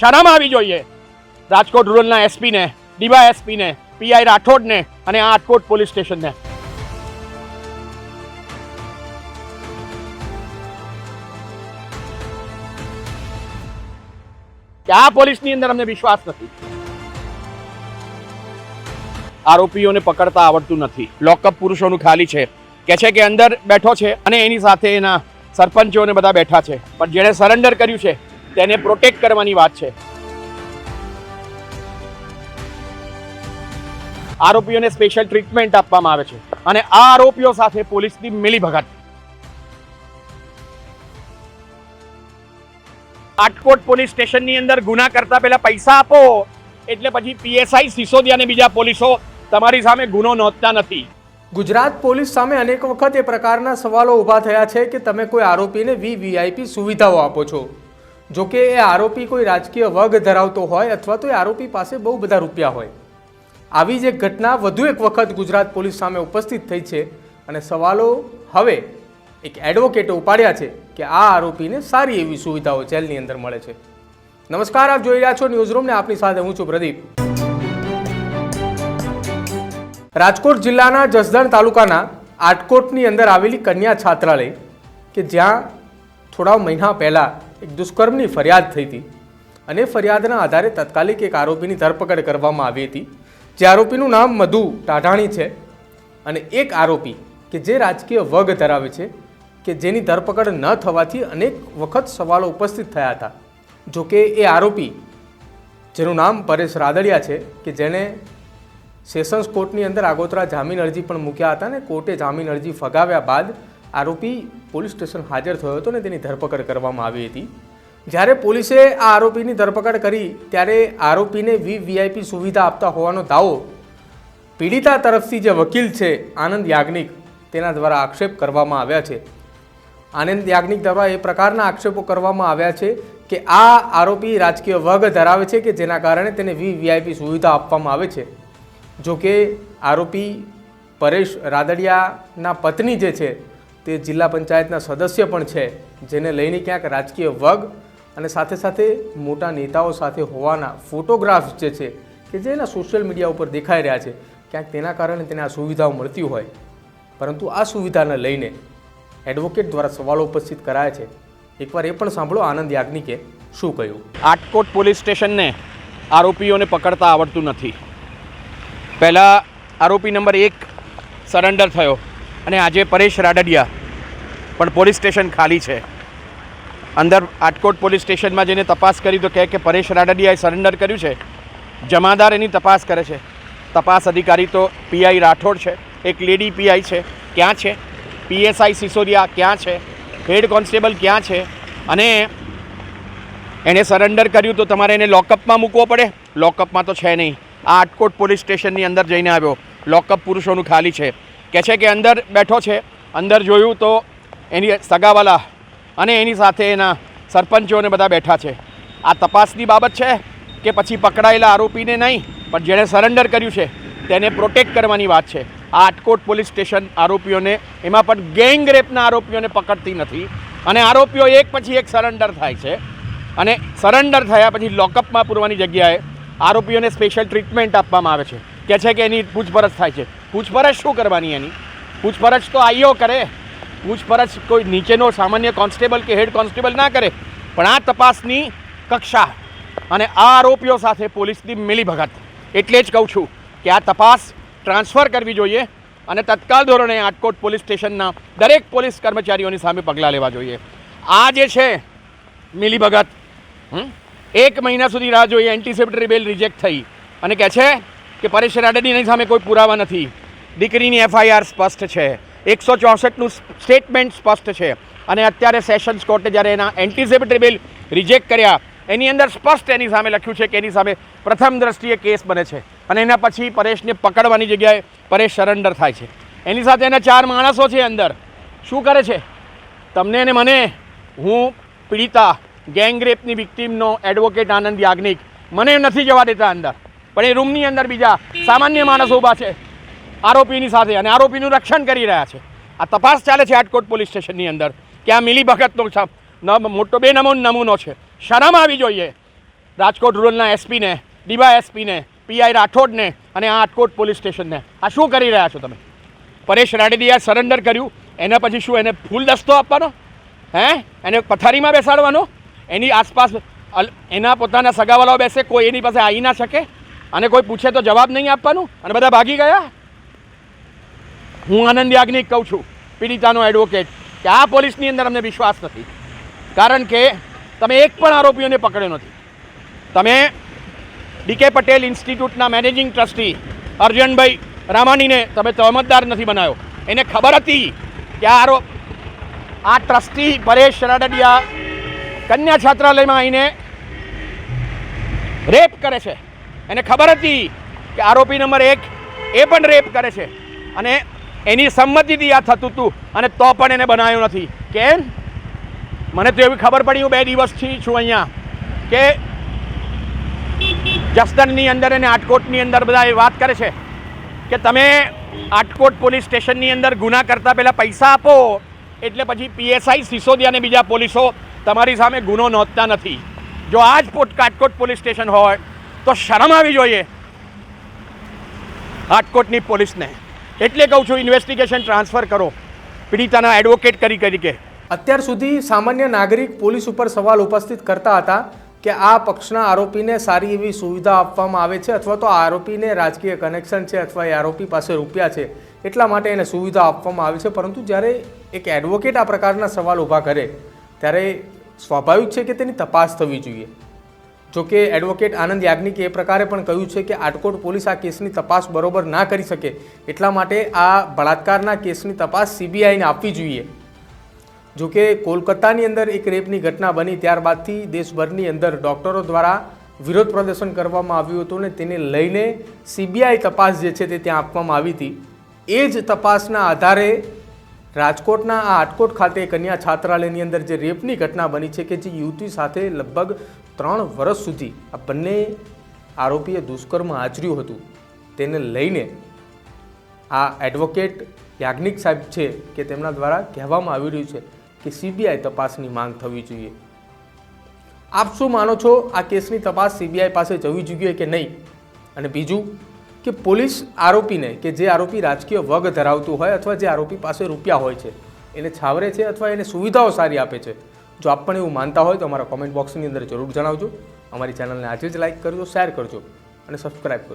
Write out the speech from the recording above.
શરમ આવી જોઈએ. રાજકોટ રૂરલના એસપીને, ડીવા એસપીને પીઆઈ રાઠોડને અને આ આટકોટ પોલીસ સ્ટેશનને. આ પોલીસની અંદર અમને વિશ્વાસ નથી. આરોપીઓને પકડતા આવડતું નથી. લોકઅપ પુરુષોનું ખાલી છે. કે છે કે અંદર બેઠો છે અને એની સાથે એના સરપંચોને બધા બેઠા છે. પણ જેણે સરેન્ડર કર્યું છે તેને પ્રોટેક્ટ કરવાની વાત છે. આરોપીઓને સ્પેશિયલ ટ્રીટમેન્ટ આપવામાં આવે છે અને આ આરોપીઓ સાથે પોલીસની મિલીભગત. આટકોટ પોલીસ સ્ટેશનની અંદર ગુના કરતા પહેલા પૈસા આપો, એટલે પછી પીએસઆઈ સિસોદિયા અને બીજા પોલીસો તમારી સામે ગુનો નોંધતા નથી. ગુજરાત પોલીસ સામે અનેક વખત એ પ્રકારના સવાલો ઊભા થયા છે કે તમે કોઈ આરોપીને વીવીઆઈપી સુવિધાઓ આપો છો. જો કે એ આરોપી કોઈ રાજકીય વર્ગ ધરાવતો હોય અથવા તો એ આરોપી પાસે બહુ બધા રૂપિયા હોય. આવી જ એક ઘટના વધુ એક વખત ગુજરાત પોલીસ સામે ઉપસ્થિત થઈ છે અને સવાલો હવે એક એડવોકેટે ઉપાડ્યા છે કે આ આરોપીને સારી એવી સુવિધાઓ જેલની અંદર મળે છે. નમસ્કાર, આપ જોઈ રહ્યા છો ન્યૂઝ રૂમને આપની સાથે હું છું પ્રદીપ. રાજકોટ જિલ્લાના જસદણ તાલુકાના આટકોટની અંદર આવેલી કન્યા છાત્રાલય કે જ્યાં થોડા મહિના પહેલાં એક દુષ્કર્મની ફરિયાદ થઈ હતી અને ફરિયાદના આધારે તાત્કાલિક એક આરોપીની ધરપકડ કરવામાં આવી હતી. જે આરોપીનું નામ મધુ ટાઢાણી છે અને એક આરોપી કે જે રાજકીય વગ ધરાવે છે કે જેની ધરપકડ ન થવાથી અનેક વખત સવાલો ઉપસ્થિત થયા હતા. જોકે એ આરોપી, જેનું નામ પરેશ રાદડિયા છે, કે જેણે સેશન્સ કોર્ટની અંદર આગોતરા જામીન અરજી પણ મૂક્યા હતા ને કોર્ટે જામીન અરજી ફગાવ્યા બાદ આરોપી પોલીસ સ્ટેશન હાજર થયો હતો ને તેની ધરપકડ કરવામાં આવી હતી. જ્યારે પોલીસે આ આરોપીની ધરપકડ કરી, ત્યારે આરોપીને વી વીઆઈપી સુવિધા આપતા હોવાનો દાવો પીડિતા તરફથી જે વકીલ છે આનંદ યાજ્ઞિક, તેના દ્વારા આક્ષેપ કરવામાં આવ્યા છે. આનંદ યાજ્ઞિક દ્વારા એ પ્રકારના આક્ષેપો કરવામાં આવ્યા છે કે આ આરોપી રાજકીય વર્ગ ધરાવે છે કે જેના કારણે તેને વી વીઆઈપી સુવિધા આપવામાં આવે છે. જો કે આરોપી પરેશ રાદડિયાના પત્ની જે છે તે જિલ્લા પંચાયતના સદસ્ય પણ છે, જેને લઈને ક્યાંક રાજકીય વર્ગ અને સાથે સાથે મોટા નેતાઓ સાથે હોવાના ફોટોગ્રાફ્સ જે છે કે જે એના સોશિયલ મીડિયા ઉપર દેખાઈ રહ્યા છે, ક્યાંક તેના કારણે તેને આ સુવિધાઓ મળતી હોય. પરંતુ આ સુવિધાને લઈને એડવોકેટ દ્વારા સવાલો ઉપસ્થિત કરાયા છે. એકવાર એ પણ સાંભળો આનંદ યાજ્ઞિકે શું કહ્યું. આટકોટ પોલીસ સ્ટેશનને આરોપીઓને પકડતા આવડતું નથી. પહેલાં આરોપી નંબર એક સરેન્ડર થયો. અને આજે પરેશ રાડડિયા પણ પોલીસ સ્ટેશન ખાલી છે. અંદર આટકોટ પોલીસ સ્ટેશનમાં જઈને તપાસ કરી તો કહે કે પરેશ રાડડિયાએ સરેન્ડર કર્યું છે. જમાદાર એની તપાસ કરે છે. તપાસ અધિકારી તો પીઆઈ રાઠોડ છે. એક લેડી પીઆઈ છે. ક્યાં છે? પીએસઆઈ સિસોદિયા ક્યાં છે? હેડ કોન્સ્ટેબલ ક્યાં છે? અને એણે સરેન્ડર કર્યું તો તમારે એને લોકઅપમાં મૂકવો પડે? લોકઅપમાં તો છે નહીં. આ આટકોટ પોલીસ સ્ટેશનની અંદર જઈને આવ્યો. લોકઅપ પુરુષોનું ખાલી છે. કે છે કે અંદર બેઠો છે, અંદર જોયું તો એની સગાવાલા અને એની સાથે એના સરપંચોને બધા બેઠા છે. આ તપાસની બાબત છે કે પછી પકડાયેલા આરોપીને નહીં, પણ જેણે સરેન્ડર કર્યું છે, તેને પ્રોટેક્ટ કરવાની વાત છે. આ આટકોટ પોલીસ સ્ટેશન આરોપીઓને, એમાં પણ ગેંગ રેપના આરોપીઓને પકડતી નથી અને આરોપીઓ એક પછી એક સરેન્ડર થાય છે. અને સરેન્ડર થયા પછી લોકઅપમાં પૂરવાની જગ્યાએ આરોપીઓને સ્પેશિયલ ટ્રીટમેન્ટ આપવામાં આવે છે. કે છે કે એની પૂછપરછ થાય છે. પૂછપરછ શું કરવાની એની? પૂછપરછ તો આઈઓ કરે. પૂછપરછ કોઈ નીચેનો સામાન્ય કોન્સ્ટેબલ કે હેડ કોન્સ્ટેબલ ના કરે. પણ આ તપાસની કક્ષા અને આ આરોપીઓ સાથે પોલીસની મિલીભગત. એટલે જ કહું છું કે આ તપાસ ટ્રાન્સફર કરવી જોઈએ અને તત્કાલ ધોરણે આટકોટ પોલીસ સ્ટેશનના દરેક પોલીસ કર્મચારીઓની સામે પગલાં લેવા જોઈએ. આ જે છે મિલીભગત? એક મહિના સુધી રાહ જોઈએ એન્ટિસેપ્ટરી બેલ રિજેક્ટ થઈ. અને કહે છે કે પરેશ રાડડીની સામે કોઈ પુરાવા નથી. દીકરીની એફઆઈઆર સ્પષ્ટ છે. એકસો ચોસઠનું સ્ટેટમેન્ટ સ્પષ્ટ છે. અને અત્યારે સેશન્સ કોર્ટે જ્યારે એના એન્ટિસિપેટરી બિલ રિજેક્ટ કર્યા, એની અંદર સ્પષ્ટ એની સામે લખ્યું છે કે એની સામે પ્રથમ દ્રષ્ટિએ કેસ બને છે. અને એના પછી પરેશને પકડવાની જગ્યાએ પરેશ સરેન્ડર થાય છે. એની સાથે એના ચાર માણસો છે અંદર. શું કરે છે? તમને અને મને, હું પીડિતા ગેંગરેપની વિક્ટીમનો એડવોકેટ આનંદ યાજ્ઞિક. મને નથી જવા દેતા અંદર. પણ એ રૂમની અંદર બીજા સામાન્ય માણસો ઊભા છે, આરોપીની સાથે અને આરોપીનું રક્ષણ કરી રહ્યા છે. આ તપાસ ચાલે છે આટકોટ પોલીસ સ્ટેશનની અંદર કે આ મિલી ભગતનો છ- ન- મોટો બે નમૂનો નમૂનો છે. શરમ આવી જોઈએ. રાજકોટ રૂરલના એસપીને, ડીવા એસપીને, પીઆઈ રાઠોડને અને આ આટકોટ પોલીસ સ્ટેશનને. આ શું કરી રહ્યા છો તમે? પરેશ રાડેદીએ સરેન્ડર કર્યું. એના પછી શું એને ફૂલ દસ્તો આપવાનો? હે? એને પથારીમાં બેસાડવાનો? એની આસપાસ એના પોતાના સગાવાલાઓ બેસે, કોઈ એની પાસે આવી ના શકે? અને કોઈ પૂછે તો જવાબ નહીં આપવાનું? અને બધા ભાગી ગયા? હું આનંદ યાજ્ઞિક કહું છું, પીડિતાનો એડવોકેટ કે આ પોલીસની અંદર અમને વિશ્વાસ નથી. કારણ કે તમે એક પણ આરોપીઓને પકડ્યો નથી. તમે ડીકે પટેલ ઇન્સ્ટિટ્યૂટના મેનેજિંગ ટ્રસ્ટી અર્જનભાઈ રામાણીને તમે તહમતદાર નથી બનાવ્યો. એને ખબર હતી કે આ આરોપ આ ટ્રસ્ટી પરેશ રાડડિયા કન્યા છાત્રાલયમાં આવીને રેપ કરે છે. એને ખબર હતી કે આરોપી નંબર એક એ પણ રેપ કરે છે. અને એની સંમતિથી આ થતું હતું અને તો પણ એને બનાવ્યું નથી. કેમ મને તો એવી ખબર પડી હું બે દિવસથી છું અહીંયા કે જસદણની અંદર અને આટકોટની અંદર બધા એ વાત કરે છે કે તમે આટકોટ પોલીસ સ્ટેશનની અંદર ગુના કરતા પહેલાં પૈસા આપો એટલે પછી પીએસઆઈ સિસોદિયા અને બીજા પોલીસો તમારી સામે ગુનો નોંધતા નથી. જો આ જ પોટ આટકોટ પોલીસ સ્ટેશન હોય તો શરમ આવી જોઈએ. રાજકોટની પોલીસને. એટલે કહું છું ઇન્વેસ્ટિગેશન ટ્રાન્સફર કરો. પીડિતાના એડવોકેટ કરી કરી કે અત્યાર સુધી સામાન્ય નાગરિક પોલીસ ઉપર સવાલ ઉપસ્થિત કરતા હતા કે આ પક્ષના આરોપીને સારી એવી સુવિધા આપવામાં આવે છે અથવા તો આરોપીને રાજકીય કનેક્શન છે અથવા એ આરોપી પાસે રૂપિયા છે, એટલા માટે એને સુવિધા આપવામાં આવે છે. પરંતુ જ્યારે એક એડવોકેટ આ પ્રકારના સવાલ ઊભા કરે, ત્યારે સ્વાભાવિક છે કે તેની તપાસ થવી જોઈએ. જો કે એડવોકેટ આનંદ યાજ્ઞિકે એ પ્રકારે પણ કહ્યું છે કે આટકોટ પોલીસ આ કેસની તપાસ બરોબર ના કરી શકે. એટલા માટે આ બળાત્કારના કેસની તપાસ સીબીઆઈને આપવી જોઈએ. જો કે કોલકાતાની અંદર એક રેપની ઘટના બની ત્યારબાદથી દેશભરની અંદર ડૉક્ટરો દ્વારા વિરોધ પ્રદર્શન કરવામાં આવ્યું હતું અને તેને લઈને સીબીઆઈ તપાસ જે છે તે ત્યાં આપવામાં આવી હતી. એ જ તપાસના આધારે રાજકોટના આ આટકોટ ખાતે કન્યા છાત્રાલયની અંદર જે રેપની ઘટના બની છે કે જે યુવતી સાથે લગભગ ત્રણ વર્ષ સુધી આ બંને આરોપીએ દુષ્કર્મ આચર્યું હતું. તેને લઈને આ એડવોકેટ યાજ્ઞિક સાહેબ છે કે તેમના દ્વારા કહેવામાં આવી રહ્યું છે કે સીબીઆઈ તપાસની માંગ થવી જોઈએ. આપ શું માનો છો આ કેસની તપાસ સીબીઆઈ પાસે જવી જોઈએ કે નહીં? અને બીજું કે પોલીસ આરોપીને કે જે આરોપી રાજકીય વગ ધરાવતું હોય અથવા જે આરોપી પાસે રૂપિયા હોય છે, એને છાવરે છે અથવા એને સુવિધાઓ સારી આપે છે, જો આપ પણ એવું માનતા હોય તો અમારા કોમેન્ટ બોક્સની અંદર જરૂર જણાવજો. અમારી ચેનલને આજે જ લાઇક કરજો શેર કરજો અને સબસ્ક્રાઈબ કરજો.